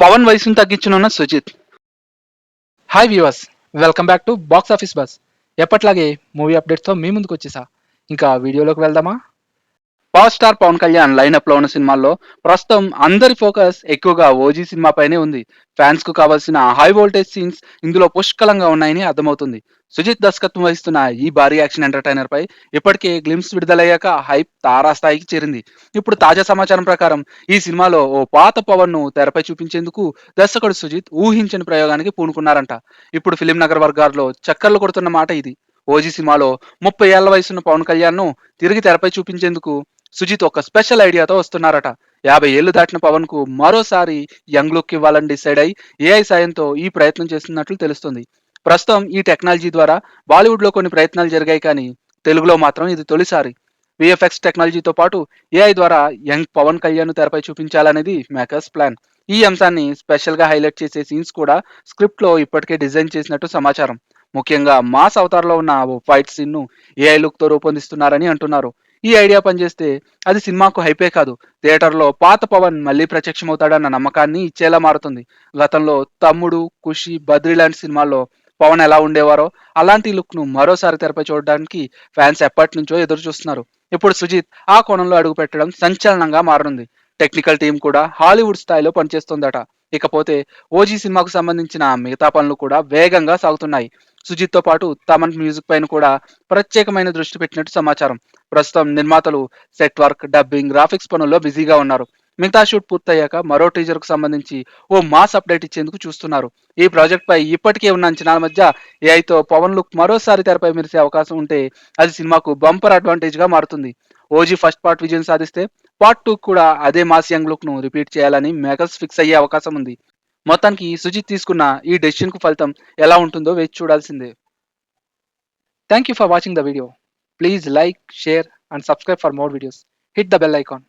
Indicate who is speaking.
Speaker 1: పవన్ వయసును తగ్గించనున్న Sujeeth. Hi viewers welcome back to box office buzz ఎప్పట్లాగే movie అప్డేట్స్తో మీ ముందుకు వచ్చేసా ఇంకా వీడియోలోకి వెళ్దామా? పవర్ స్టార్ పవన్ కళ్యాణ్ లైనప్లో ఉన్న సినిమాల్లో ప్రస్తుతం అందరి ఫోకస్ ఎక్కువగా ఓజీ సినిమా పైనే ఉంది. ఫ్యాన్స్కు కావాల్సిన హై వోల్టేజ్ సీన్స్ ఇందులో పుష్కలంగా ఉన్నాయని అర్థమవుతుంది. సుజిత్ దర్శకత్వం వహిస్తున్న ఈ భారీ యాక్షన్ ఎంటర్టైనర్ పై ఇప్పటికే గ్లిమ్స్ విడుదలయ్యాక హైప్ తారాస్థాయికి చేరింది. ఇప్పుడు తాజా సమాచారం ప్రకారం ఈ సినిమాలో ఓ పాత పవన్ను తెరపై చూపించేందుకు దర్శకుడు సుజిత్ ఊహించని ప్రయోగానికి పూనుకున్నారంట. ఇప్పుడు ఫిలిం నగర్ వర్గాల్లో చక్కర్లు కొడుతున్న మాట ఇది. ఓజీ సినిమాలో ముప్పై ఏళ్ళ వయసున్న పవన్ కళ్యాణ్ను తిరిగి తెరపై చూపించేందుకు సుజిత్ ఒక స్పెషల్ ఐడియాతో వస్తున్నారట. యాభై ఏళ్ళు దాటిన పవన్కు మరోసారి యంగ్ లుక్ ఇవ్వాలని డిసైడ్ అయి ఏఐ సాయంతో ఈ ప్రయత్నం చేస్తున్నట్లు తెలుస్తుంది. ప్రస్తుతం ఈ టెక్నాలజీ ద్వారా బాలీవుడ్లో కొన్ని ప్రయత్నాలు జరిగాయి కానీ తెలుగులో మాత్రం ఇది తొలిసారి. విఎఫ్ఎక్స్ టెక్నాలజీతో పాటు ఏఐ ద్వారా యంగ్ పవన్ కళ్యాణ్ తెరపై చూపించాలనేది మేకర్స్ ప్లాన్. ఈ అంశాన్ని స్పెషల్గా హైలైట్ చేసే సీన్స్ కూడా స్క్రిప్ట్లో ఇప్పటికే డిజైన్ చేసినట్టు సమాచారం. ముఖ్యంగా మాస్ అవతారంలో ఉన్న ఓ ఫైట్ సీన్ను ఏఐ లుక్తో రూపొందిస్తున్నారని అంటున్నారు. ఈ ఐడియా పనిచేస్తే అది సినిమాకు హైపే కాదు. థియేటర్లో పాత పవన్ మళ్ళీ ప్రత్యక్షమవుతాడన్న నమ్మకాన్ని ఇచ్చేలా మారుతుంది. గతంలో తమ్ముడు ఖుషి బద్రి లాంటి సినిమాల్లో పవన్ ఎలా ఉండేవారో అలాంటి లుక్ను మరోసారి తెరపై చూడడానికి ఫ్యాన్స్ ఎప్పటి నుంచో ఎదురు చూస్తున్నారు ఇప్పుడు సుజిత్ ఆ కోణంలో అడుగు పెట్టడం సంచలనంగా మారనుంది. టెక్నికల్ టీం కూడా హాలీవుడ్ స్థాయిలో పనిచేస్తుందట. ఇకపోతే ఓజీ సినిమాకు సంబంధించిన మిగతా పనులు కూడా వేగంగా సాగుతున్నాయి. సుజిత్తో పాటు తమన్ మ్యూజిక్ పైన కూడా ప్రత్యేకమైన దృష్టి పెట్టినట్టు సమాచారం. ప్రస్తుతం నిర్మాతలు సెట్ వర్క్ డబ్బింగ్ గ్రాఫిక్స్ పనుల్లో బిజీగా ఉన్నారు. మిగతా షూట్ పూర్తయ్యాక మరో టీజర్కు సంబంధించి ఓ మాస్ అప్డేట్ ఇచ్చేందుకు చూస్తున్నారు. ఈ ప్రాజెక్ట్ పై ఇప్పటికే ఉన్న అంచనాల మధ్య ఏఐతో పవన్ లుక్ మరోసారి తెరపై మెరిసే అవకాశం ఉంటే అది సినిమాకు బంపర్ అడ్వాంటేజ్గా మారుతుంది. ఓజీ ఫస్ట్ పార్ట్ విజయం సాధిస్తే పార్ట్ టూ కూడా అదే మాస్ యంగ్ లుక్ను రిపీట్ చేయాలని మేకర్స్ ఫిక్స్ అయ్యే అవకాశం ఉంది. మొత్తానికి సుజిత్ తీసుకున్న ఈ డెసిషన్కు ఫలితం ఎలా ఉంటుందో వేచి చూడాల్సిందే. Thank you for watching the video please like share and subscribe for more videos hit the bell icon